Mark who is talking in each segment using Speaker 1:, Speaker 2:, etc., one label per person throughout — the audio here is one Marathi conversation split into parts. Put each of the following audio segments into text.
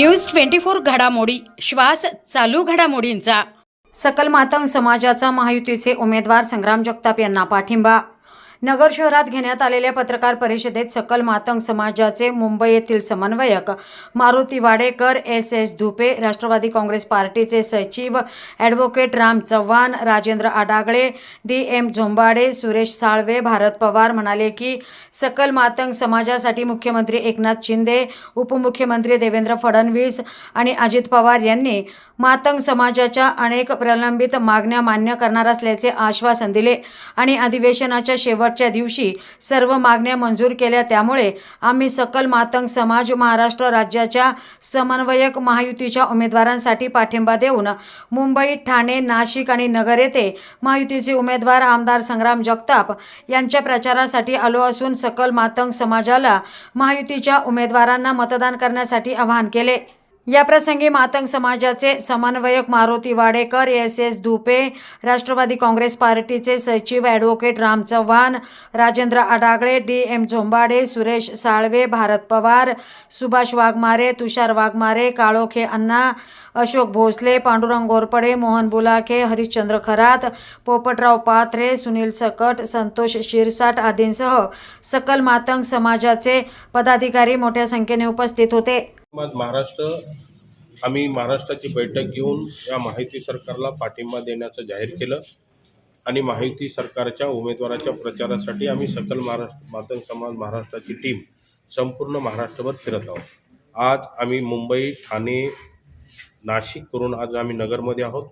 Speaker 1: न्यूज ट्वेंटी फोर घडामोडी. श्वास चालू घडामोडींचा. सकल मातंग समाजाचा महायुतीचे उमेदवार संग्राम जगताप यांना पाठिंबा नगर शहरात घेण्यात आलेल्या पत्रकार परिषदेत सकल मातंग समाजाचे मुंबई येथील समन्वयक Maruti Wadekar S S Dhupe Rashtrawadi Congress पार्टीचे सचिव advocate Ram Chavan Rajendra Adagale D M Zombade Suresh Salve Bharat Pawar म्हणाले की सकल मातंग समाजासाठी मुख्यमंत्री एकनाथ शिंदे उपमुख्यमंत्री देवेंद्र फडणवीस आणि अजित पवार यांनी मातंग समाजाच्या अनेक प्रलंबित मागण्या मान्य करणार असल्याचे आश्वासन दिले आणि अधिवेशनाच्या शेवट शेवटच्या दिवशी सर्व मागण्या मंजूर केल्या. त्यामुळे आम्ही सकल मातंग समाज महाराष्ट्र राज्याच्या समन्वयक महायुतीच्या उमेदवारांसाठी पाठिंबा देऊन मुंबई ठाणे नाशिक आणि नगर येथे महायुतीचे उमेदवार आमदार संग्राम जगताप यांच्या प्रचारासाठी आलो असून सकल मातंग समाजाला महायुतीच्या उमेदवारांना मतदान करण्यासाठी आवाहन केले. याप्रसंगी मातंग समाजाचे समन्वयक Maruti Wadekar S S Dhupe Rashtrawadi Congress पार्टीचे सचिव advocate Ram Chavan Rajendra Adagale D M Zombade Suresh Salve Bharat Pawar Subhash Waghmare Tushar Waghmare Kalokhe Anna Ashok Bhosale Pandurang Gorpade Mohan Bulakhe Harishchandra Kharat Popatrao Pathare Sunil Sakat Santosh Shirsat आदींसह सकल मातंग समाजाचे पदाधिकारी मोठ्या संख्येने उपस्थित होते.
Speaker 2: महाराष्ट्र आम्ही महाराष्ट्राची बैठक घेऊन या माहिती सरकारला पाठिंबा देण्याचं जाहीर केलं. आणि माहिती सरकारच्या उमेदवाराच्या प्रचारासाठी आम्ही सकल महाराष्ट्र मातंग समाज महाराष्ट्राची टीम संपूर्ण महाराष्ट्रभर फिरत आहोत. आज आम्ही मुंबई ठाणे नाशिक करून आज आम्ही नगरमध्ये आहोत.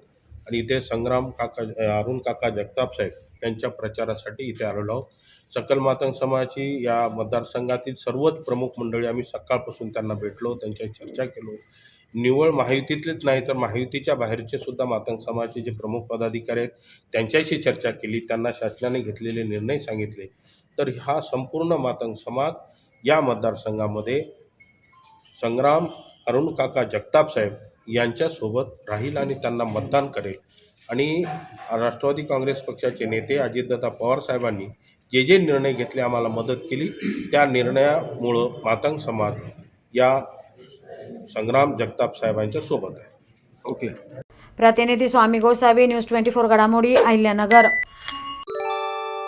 Speaker 2: आणि इथे संग्राम काका अरुण काका जगताप साहेब यांच्या प्रचारासाठी इथे आलेलो आहोत. सकल मातंग समाजाची या मतदारसंघातील सर्वच प्रमुख मंडळी आम्ही सकाळपासून त्यांना भेटलो त्यांच्याशी चर्चा केलो. निव्वळ महायुतीतलेच नाही तर महायुतीच्या बाहेरचे सुद्धा मातंग समाजाचे जे प्रमुख पदाधिकारी आहेत त्यांच्याशी चर्चा केली त्यांना शासनाने घेतलेले निर्णय सांगितले. तर हा संपूर्ण मातंग समाज या मतदारसंघामध्ये संग्राम अरुण काका जगताप साहेब यांच्यासोबत राहील आणि त्यांना मतदान करेल. आणि राष्ट्रवादी काँग्रेस पक्षाचे नेते अजितदादा पवार साहेबांनी जे जे निर्णय घेतले आम्हाला मदत केली त्या निर्णयामुळं मातंग समाज या संग्राम जगताप साहेबांच्या सोबत आहे. ओके.
Speaker 1: प्रतिनिधी Swami Gosavi news twenty four घडामोडी अहिल्यानगर.